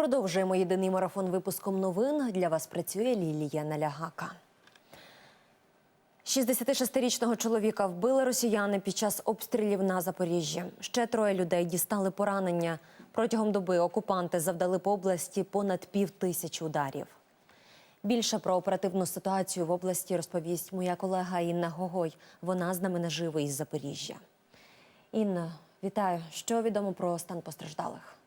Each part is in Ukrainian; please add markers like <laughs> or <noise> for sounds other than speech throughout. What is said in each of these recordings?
Продовжуємо єдиний марафон випуском новин. Для вас працює Лілія Налягака. 66-річного чоловіка вбили росіяни під час обстрілів на Запоріжжі. Ще троє людей дістали поранення. Протягом доби окупанти завдали по області понад пів тисячі ударів. Більше про оперативну ситуацію в області розповість моя колега Інна Гогой. Вона з нами наживо із Запоріжжя. Інна, вітаю. Що відомо про стан постраждалих?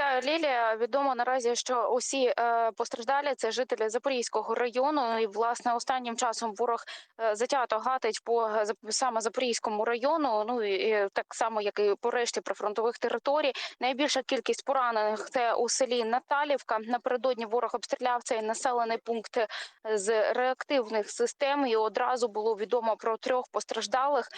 Вітаю, Лілія. Відомо наразі, що усі е, постраждалі це жителі Запорізького району. І власне останнім часом ворог е, затято гатить по саме Запорізькому району. Ну і, так само, як і по решті прифронтових територій. Найбільша кількість поранених це у селі Наталівка. Напередодні ворог обстріляв цей населений пункт е, з реактивних систем. І одразу було відомо про трьох постраждалих.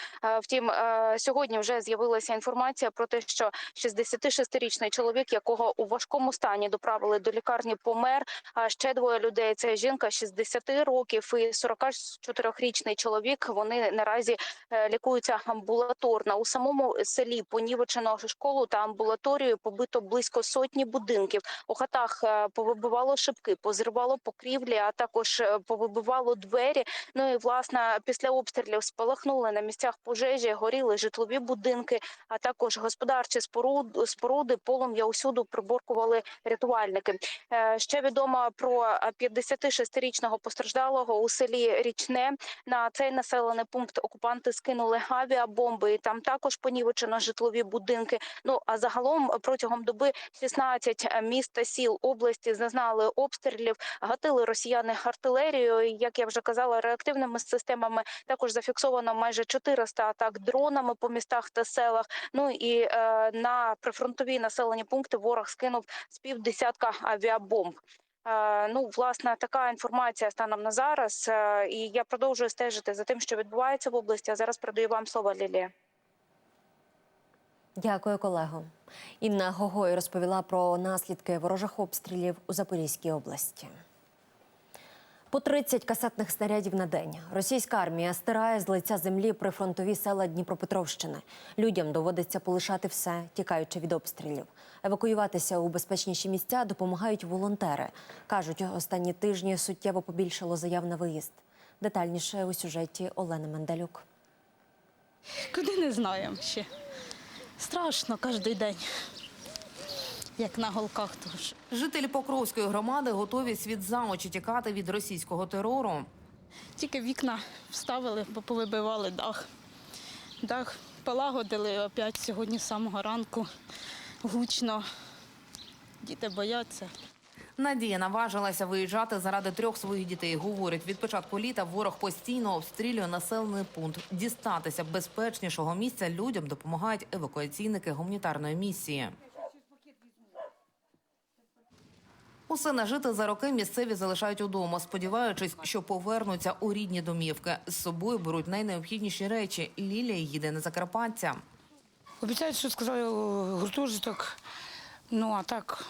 Втім, сьогодні вже з'явилася інформація про те, що 66-річний чоловік, якого у важкому стані доправили до лікарні, помер. А ще двоє людей це жінка 60 років і 44-річний чоловік. Вони наразі е, лікуються амбулаторно. У самому селі понівечено школу та амбулаторію побито близько сотні будинків. У хатах е, повибивало шибки, позривало покрівлі, а також е, повибивало двері. Ну і власне після обстрілів спалахнули на місцях пожежі, горіли житлові будинки, а також господарчі споруди, споруди полум'я усюди приборкували рятувальники. Е, Ще відомо про е, 56-річного постраждалого у селі Річне. На цей населений пункт окупанти скинули авіабомби. І там також понівечено житлові будинки. Ну а загалом протягом доби 16 міст та сіл області зазнали обстрілів, гатили росіяни артилерією. Як я вже казала, реактивними системами також зафіксовано майже 400 атак дронами по містах та селах. Ну і е, на прифронтові населені пункти ворог скинув з півдесятка авіабомб. Е, Ну, власне, така інформація станом на зараз. Е, І я продовжую стежити за тим, що відбувається в області. А зараз передаю вам слово, Лілія. Дякую, колего. Інна Гогой розповіла про наслідки ворожих обстрілів у Запорізькій області. По 30 касетних снарядів на день російська армія стирає з лиця землі прифронтові села Дніпропетровщини. Людям доводиться полишати все, тікаючи від обстрілів. Евакуюватися у безпечніші місця допомагають волонтери. кажуть, останні тижні суттєво побільшало заяв на виїзд. Детальніше у сюжеті Олени Мендалюк. Куди не знаємо ще. Страшно кожен день, як на голках теж. Жителі Покровської громади готові світ за очі тікати від російського терору. Тільки вікна вставили, бо повибивали дах. Дах полагодили опять сьогодні з самого ранку. Гучно. Діти бояться. Надія наважилася виїжджати заради трьох своїх дітей. Говорить, від початку літа ворог постійно обстрілює населений пункт. Дістатися безпечнішого місця людям допомагають евакуаційники гуманітарної місії. Усе нажите за роки місцеві залишають удома, сподіваючись, що повернуться у рідні домівки. З собою беруть найнеобхідніші речі. Лілія їде на Закарпаття. Обіцяють, що сказали гуртожиток. Ну а так,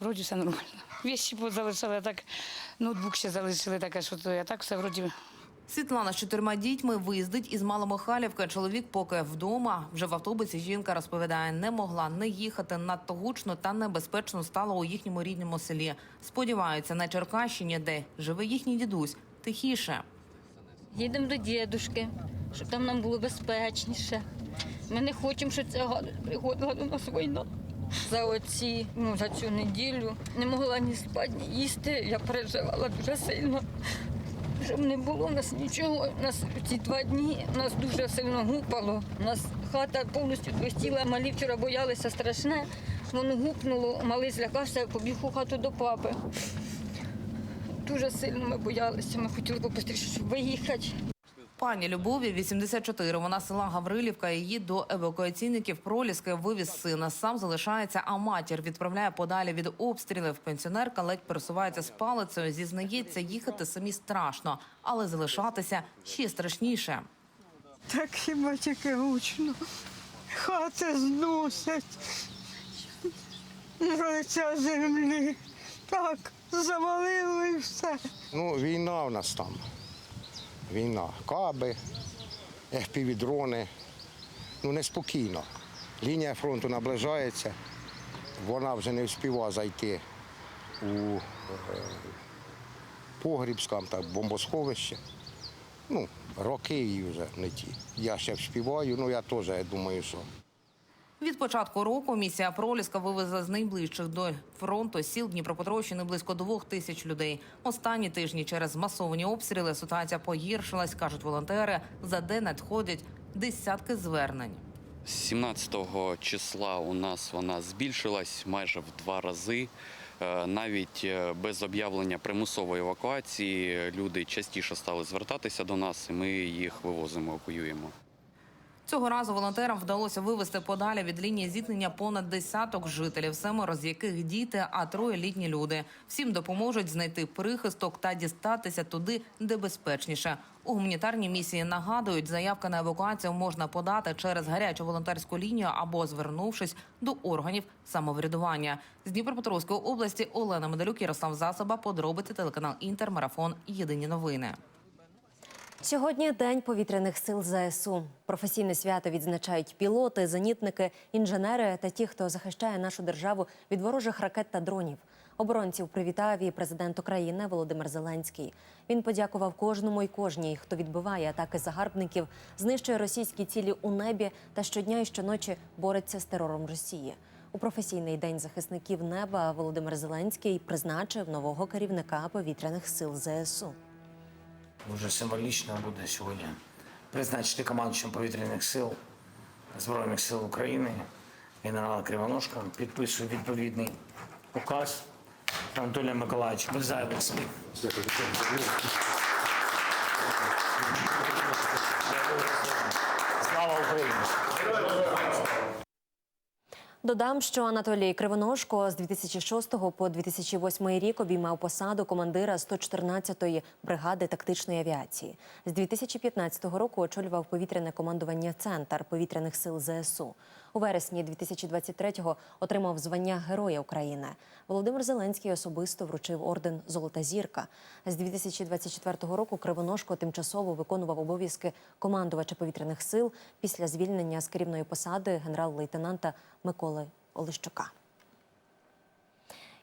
вроді все нормально. Віщі залишили, а так ноутбук ще залишили таке, що то, а так все вроді. Світлана з чотирма дітьми виїздить із Маломихайлівки. Чоловік поки вдома. Вже в автобусі жінка розповідає, не могла не їхати надто гучно та небезпечно стало у їхньому рідному селі. Сподіваються, на Черкащині, де живе їхній дідусь, тихіше. Їдемо до дідушки, щоб там нам було безпечніше. Ми не хочемо, щоб ця приходила до нас війна. За оці, ну, за цю неділю не могла ні спати, ні їсти. Я переживала дуже сильно. Щоб не було у нас нічого. У нас ці два дні нас дуже сильно гупало. У нас хата повністю двистіла, малі вчора боялися страшне. Воно гупнуло, малий злякався, побіг у хату до папи. Дуже сильно ми боялися. Ми хотіли побистріше, щоб виїхати. Пані Любові 84, Вона села Гаврилівка. Її до евакуаційників проліски вивіз сина. Сам залишається, а матір відправляє подалі від обстрілів. Пенсіонерка ледь пересувається з палицею. Зізнається, їхати самі страшно, але залишатися ще страшніше. Так хіба тільки гучно. Хати зносять лиця землі. Так, завалило і все. Ну, війна в нас там. Війна. Каби, FPV-дрони. Ну, неспокійно. Лінія фронту наближається. вона вже не встигла зайти у е, погріб, скажімо так, бомбосховище. Ну, роки її вже не ті. Я ще вспіваю, ну я теж я думаю, що. Від початку року місія Проліска вивезла з найближчих до фронту сіл Дніпропетровщини близько двох тисяч людей. Останні тижні через масовані обстріли ситуація погіршилась, кажуть волонтери. За день надходять десятки звернень. З 17 числа у нас вона збільшилась майже в два рази. Е, Навіть е, без об'явлення примусової евакуації люди частіше стали звертатися до нас, і ми їх вивозимо, евакуюємо. Цього разу волонтерам вдалося вивезти подалі від лінії зіткнення понад десяток жителів, семеро з яких діти, а троє літні люди. Всім допоможуть знайти прихисток та дістатися туди, де безпечніше. У гуманітарній місії нагадують, заявка на евакуацію можна подати через гарячу волонтерську лінію або звернувшись до органів самоврядування. З Дніпропетровської області Олена Медалюк, Ярослав Засоба, подробиці телеканал Інтер, марафон. Єдині новини. Сьогодні День повітряних сил ЗСУ. Професійне свято відзначають пілоти, зенітники, інженери та ті, хто захищає нашу державу від ворожих ракет та дронів. Оборонців привітав і президент України Володимир Зеленський. Він подякував кожному і кожній, хто відбиває атаки загарбників, знищує російські цілі у небі та щодня і щоночі бореться з терором Росії. У професійний день захисників неба Володимир Зеленський призначив нового керівника повітряних сил ЗСУ. Дуже символічно буде сьогодні призначити командуючим повітряних сил Збройних сил України генерала Кривоножка. Підписую відповідний указ Анатолія Миколаївича. Без зайвих слів. Слава Україні! Додам, що Анатолій Кривоножко з 2006 по 2008 рік обіймав посаду командира 114-ї бригади тактичної авіації. З 2015 року очолював повітряне командування Центр повітряних сил ЗСУ. У вересні 2023-го отримав звання Героя України. Володимир Зеленський особисто вручив орден Золота зірка. З 2024 року Кривоножко тимчасово виконував обов'язки командувача повітряних сил після звільнення з керівної посади генерал-лейтенанта Миколи Олещука.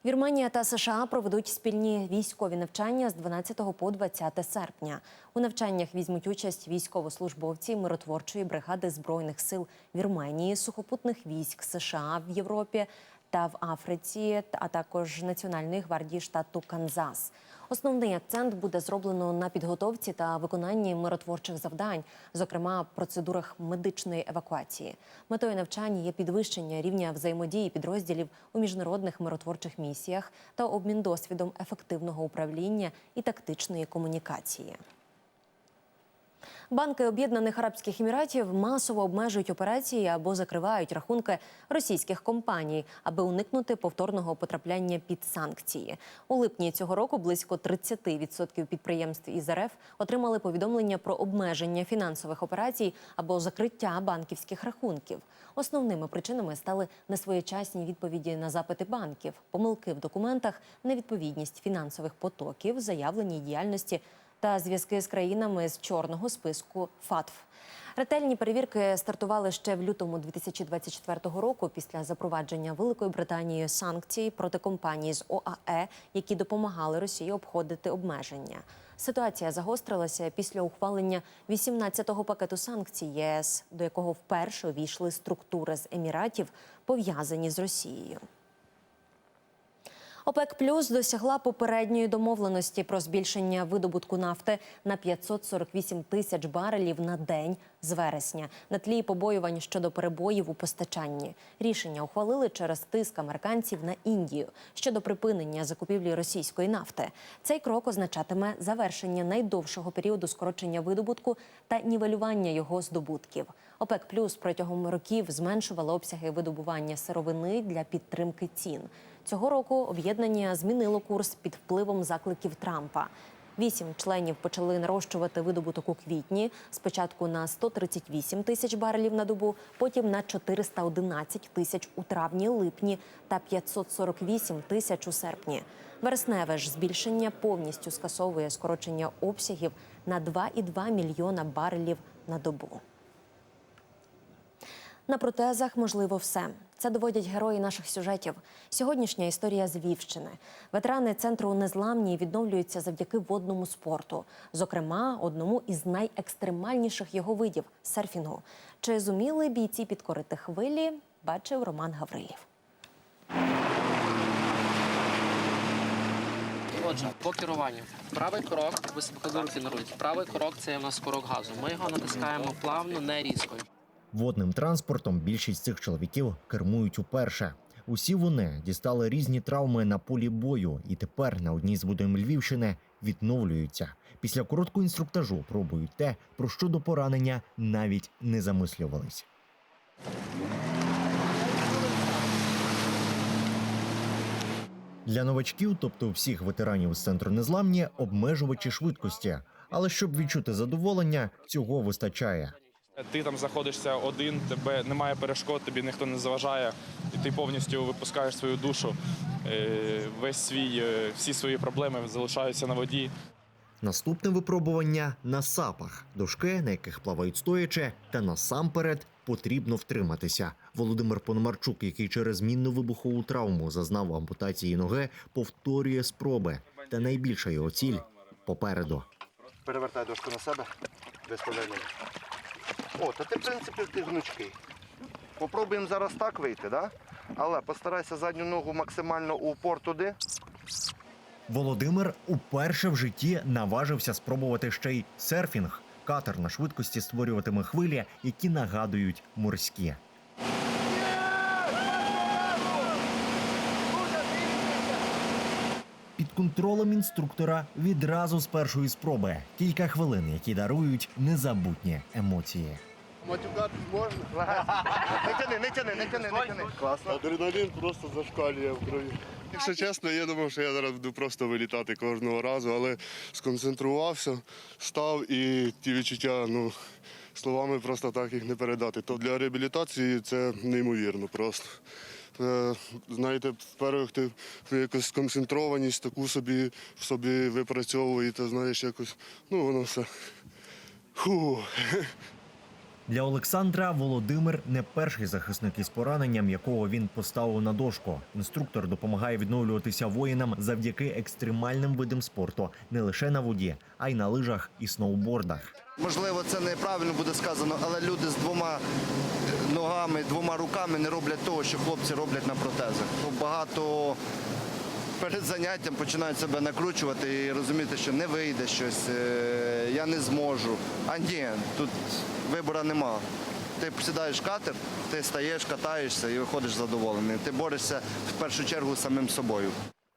Вірменія та США проведуть спільні військові навчання з 12 по 20 серпня. У навчаннях візьмуть участь військовослужбовці миротворчої бригади збройних сил Вірменії, сухопутних військ США в Європі та в Африці, а також Національної гвардії штату Канзас. Основний акцент буде зроблено на підготовці та виконанні миротворчих завдань, зокрема процедурах медичної евакуації. Метою навчання є підвищення рівня взаємодії підрозділів у міжнародних миротворчих місіях та обмін досвідом ефективного управління і тактичної комунікації. Банки Об'єднаних Арабських Еміратів масово обмежують операції або закривають рахунки російських компаній, аби уникнути повторного потрапляння під санкції. У липні цього року близько 30% підприємств із РФ отримали повідомлення про обмеження фінансових операцій або закриття банківських рахунків. Основними причинами стали несвоєчасні відповіді на запити банків, помилки в документах, невідповідність фінансових потоків, заявленій діяльності та зв'язки з країнами з чорного списку ФАТФ. Ретельні перевірки стартували ще в лютому 2024 року після запровадження Великою Британією санкцій проти компаній з ОАЕ, які допомагали Росії обходити обмеження. Ситуація загострилася після ухвалення 18-го пакету санкцій ЄС, до якого вперше увійшли структури з еміратів, пов'язані з Росією. ОПЕК Плюс досягла попередньої домовленості про збільшення видобутку нафти на 548 тисяч барелів на день з вересня на тлі побоювань щодо перебоїв у постачанні. Рішення ухвалили через тиск американців на Індію щодо припинення закупівлі російської нафти. Цей крок означатиме завершення найдовшого періоду скорочення видобутку та нівелювання його здобутків. ОПЕК Плюс протягом років зменшувало обсяги видобування сировини для підтримки цін. Цього року об'єднання змінило курс під впливом закликів Трампа. Вісім членів почали нарощувати видобуток у квітні. Спочатку на 138 тисяч барелів на добу, потім на 411 тисяч у травні-липні та 548 тисяч у серпні. Вересневе ж збільшення повністю скасовує скорочення обсягів на 2,2 мільйона барелів на добу. На протезах можливо все. Це доводять герої наших сюжетів. Сьогоднішня історія з Вівщини. Ветерани центру незламні відновлюються завдяки водному спорту, зокрема, одному із найекстремальніших його видів серфінгу. Чи зуміли бійці підкорити хвилі? Бачив Роман Гаврилів. Отже, по керуванню. Правий крок, ви себе руки на руль. Правий крок це у нас курок газу. Ми його натискаємо плавно, не різко. Водним транспортом більшість цих чоловіків кермують уперше. Усі вони дістали різні травми на полі бою, і тепер на одній з водойм Львівщини відновлюються. Після короткого інструктажу пробують те, про що до поранення навіть не замислювались. Для новачків, тобто всіх ветеранів з центру незламні, обмежувачі швидкості. Але щоб відчути задоволення, цього вистачає. Ти там знаходишся один, тебе немає перешкод, тобі ніхто не заважає, і ти повністю випускаєш свою душу. Е, Весь свій, е, всі свої проблеми залишаються на воді. Наступне випробування на сапах, дошки, на яких плавають стоячи, та насамперед потрібно втриматися. Володимир Пономарчук, який через мінно-вибухову травму зазнав ампутації ноги, повторює спроби. Та найбільша його ціль попереду. Перевертай дошку на себе, виставляй ноги. О, та ти, в принципі, ти гнучкий. Попробуємо зараз так вийти, да? але постарайся задню ногу максимально у упор туди. Володимир уперше в житті наважився спробувати ще й серфінг. Катер на швидкості створюватиме хвилі, які нагадують морські. Під контролем інструктора відразу з першої спроби кілька хвилин, які дарують незабутні емоції. Матюкатись можна? <laughs> Не тяни, не тяни, не тяни, не тяни. Класно. Адреналін просто зашкалює в крові. Якщо чесно, я думав, що я зараз буду просто вилітати кожного разу, але сконцентрувався, став і ті відчуття, ну, словами просто так їх не передати. То для реабілітації це неймовірно просто. Е, Знаєте, вперше ти якось сконцентрованість таку собі в собі випрацьовуєте, знаєш, якось, ну воно все. Фу. Для Олександра Володимир не перший захисник із пораненням, якого він поставив на дошку. Інструктор допомагає відновлюватися воїнам завдяки екстремальним видам спорту не лише на воді, а й на лижах і сноубордах. Можливо, це неправильно буде сказано, але люди з двома е, ногами, двома руками не роблять того, що хлопці роблять на протезах. Багато перед заняттям починають себе накручувати і розуміти, що не вийде щось, е, я не зможу. А ні, тут вибору нема. Ти сідаєш катер, ти стаєш, катаєшся і виходиш задоволений. Ти борешся в першу чергу з самим собою.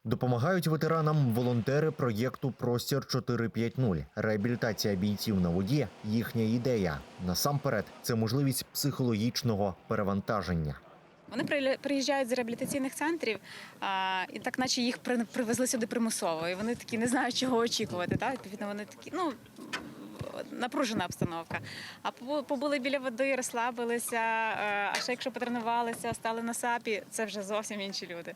Допомагають ветеранам волонтери проєкту Простір 450. Реабілітація бійців на воді їхня ідея. Насамперед, це можливість психологічного перевантаження. Вони при- приїжджають з реабілітаційних центрів, а, і так наче їх привезли сюди примусово. І вони такі не знають, чого очікувати. Так? Відповідно, вони такі, ну. Напружена обстановка. А побу- побули біля води, розслабилися. е, А ще якщо потренувалися, стали на сапі, це вже зовсім інші люди.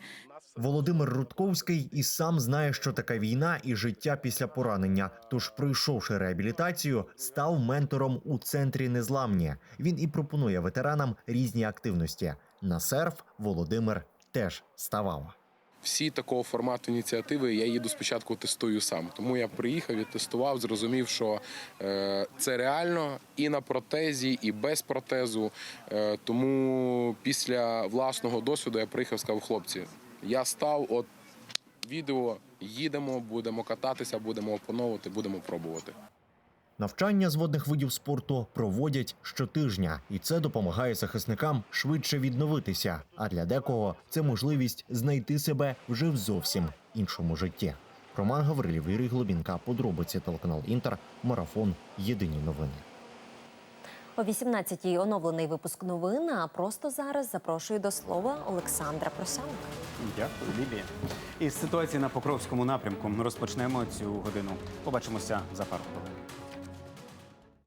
Володимир Рудковський і сам знає, що така війна і життя після поранення. Тож, пройшовши реабілітацію, став ментором у центрі незламні. Він і пропонує ветеранам різні активності. На серф Володимир теж ставав. Всі такого формату ініціативи я їду спочатку тестую сам. Тому я приїхав, відтестував, зрозумів, що е, це реально і на протезі, і без протезу. Е, тому після власного досвіду я приїхав, сказав, хлопці, я став, от відео, їдемо, будемо кататися, будемо опановувати, будемо пробувати. Навчання з водних видів спорту проводять щотижня, і це допомагає захисникам швидше відновитися. А для декого це можливість знайти себе вже в зовсім іншому житті. Роман Гаврилів, Юрій Глобінка, подробиці телеканал Інтер, марафон. Єдині новини. О 18-й оновлений випуск новин. А просто зараз запрошую до слова Олександра Просянка. Дякую, Лілія. Із ситуації на Покровському напрямку розпочнемо цю годину. Побачимося за пару хвилин.